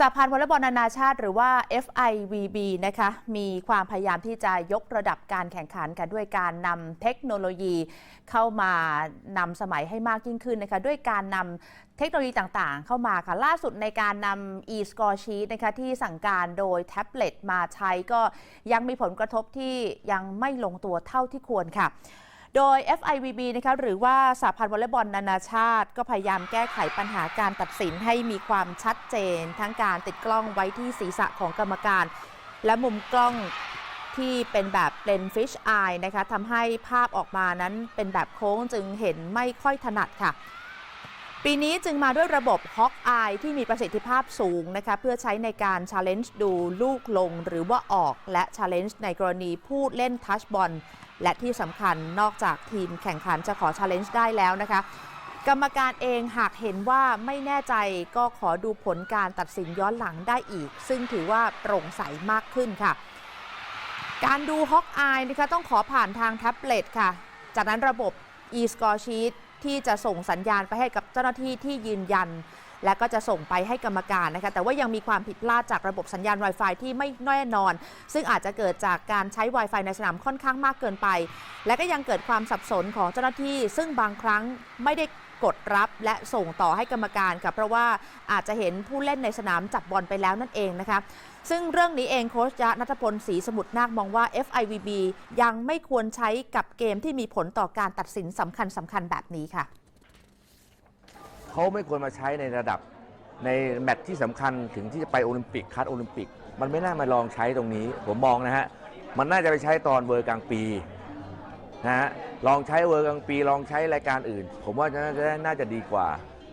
สหพันธ์วอลเลย์บอลนานาชาติหรือว่า FIVB นะคะมีความพยายามที่จะยกระดับการแข่งขันค่ะด้วยการนำเทคโนโลยีเข้ามานำสมัยให้มากยิ่งขึ้นนะคะด้วยการนำเทคโนโลยีต่างๆ เข้ามาค่ะ ล่าสุดในการนำ e-score sheet นะคะที่สั่งการโดยแท็บเล็ตมาใช้ก็ยังมีผลกระทบที่ยังไม่ลงตัวเท่าที่ควรค่ะ โดย FIVB นะคะหรือว่าสหพันธ์วอลเลย์บอลนานาชาติ ก็พยายามแก้ไขปัญหาการตัดสินให้มีความชัดเจน ทั้งการติดกล้องไว้ที่ศีรษะของกรรมการ และมุมกล้องที่เป็นแบบเลนฟิชไอนะคะทำให้ภาพออกมานั้นเป็นแบบโค้งจึงเห็นไม่ค่อยถนัดค่ะ ปีนี้จึงมาด้วยระบบ Hawk Eye ที่มีประสิทธิภาพสูงนะคะเพื่อใช้ในการ Challenge ดูลูกลงหรือว่าออกและ Challenge ในกรณีผู้เล่นทัชบอลและที่สำคัญนอกจากทีมแข่งขันจะขอ Challenge ได้แล้วนะคะ กรรมการเองหากเห็นว่าไม่แน่ใจก็ขอดูผลการตัดสินย้อนหลังได้อีก ซึ่งถือว่าโปร่งใสมากขึ้นค่ะ การดู Hawk Eye นะคะต้องขอผ่านทางแท็บเล็ตค่ะ จากนั้นระบบ e-score sheet ที่จะส่งสัญญาณไปให้กับเจ้าหน้าที่ที่ยืนยัน และก็จะส่งไปให้กรรมการนะคะ แต่ว่ายังมีความผิดพลาดจากระบบสัญญาณ Wi-Fi ที่ไม่แน่นอน ซึ่งอาจจะเกิดจากการใช้ Wi-Fi ในสนามค่อนข้างมากเกินไป และก็ยังเกิดความสับสนของเจ้าหน้าที่ ซึ่งบางครั้งไม่ได้ กดรับและส่งต่อให้กรรมการค่ะเพราะว่าอาจจะเห็นผู้เล่นในสนามจับบอลไปแล้วนั่นเองนะคะซึ่งเรื่องนี้เองโค้ชยะนัทพลศรีสมุทรนาคมองว่า FIVB ยังไม่ควรใช้กับเกมที่มีผลต่อการตัดสินสำคัญสำคัญแบบนี้ค่ะ เขาไม่ควรมาใช้ในระดับในแมตช์ที่สำคัญถึงที่จะไปโอลิมปิกคัดโอลิมปิก มันไม่น่ามาลองใช้ตรงนี้ ผมมองนะฮะ มันน่าจะไปใช้ตอนเวอร์กลางปี นะฮะลองใช้เวอร์กลางปีลองใช้รายการอื่น ผมว่าน่าจะน่าจะดีกว่า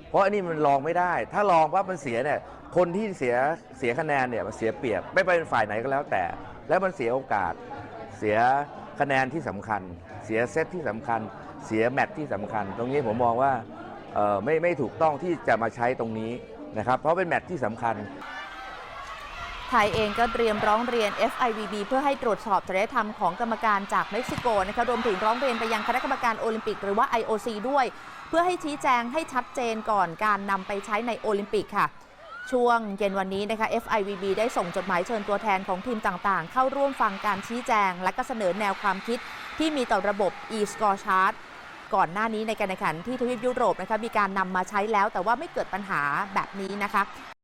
เพราะอันนี้มันลองไม่ได้ ถ้าลองว่ามันเสียเนี่ยคนที่เสียเสียคะแนนเนี่ยมันเสียเปรียบไม่ไปเป็นฝ่ายไหนก็แล้วแต่ แล้วมันเสียโอกาส เสียคะแนนที่สำคัญ เสียเซตที่สำคัญ เสียแมตช์ที่สำคัญ ตรงนี้ผมมองว่าเออไม่ไม่ถูกต้องที่จะมาใช้ตรงนี้นะครับเพราะเป็นแมตช์ที่สำคัญ ไทยเองก็เตรียมร้องเรียน FIVB เพื่อให้ตรวจสอบจริยธรรมของกรรมการจากเม็กซิโกนะคะรวมถึงร้องเรียนไปยังคณะกรรมการโอลิมปิกหรือว่า IOC ด้วย เพื่อให้ชี้แจงให้ชัดเจนก่อนการนำไปใช้ในโอลิมปิกค่ะ ช่วงเย็นวันนี้นะคะ FIVB ได้ส่งจดหมายเชิญตัวแทนของทีมต่างๆ เข้าร่วมฟังการชี้แจง และก็เสนอแนวความคิดที่มีต่อระบบ e-score chart ก่อนหน้านี้ในการแข่งขันที่ทวีปยุโรปนะคะมีการนำมาใช้แล้วแต่ว่าไม่เกิดปัญหาแบบนี้นะคะ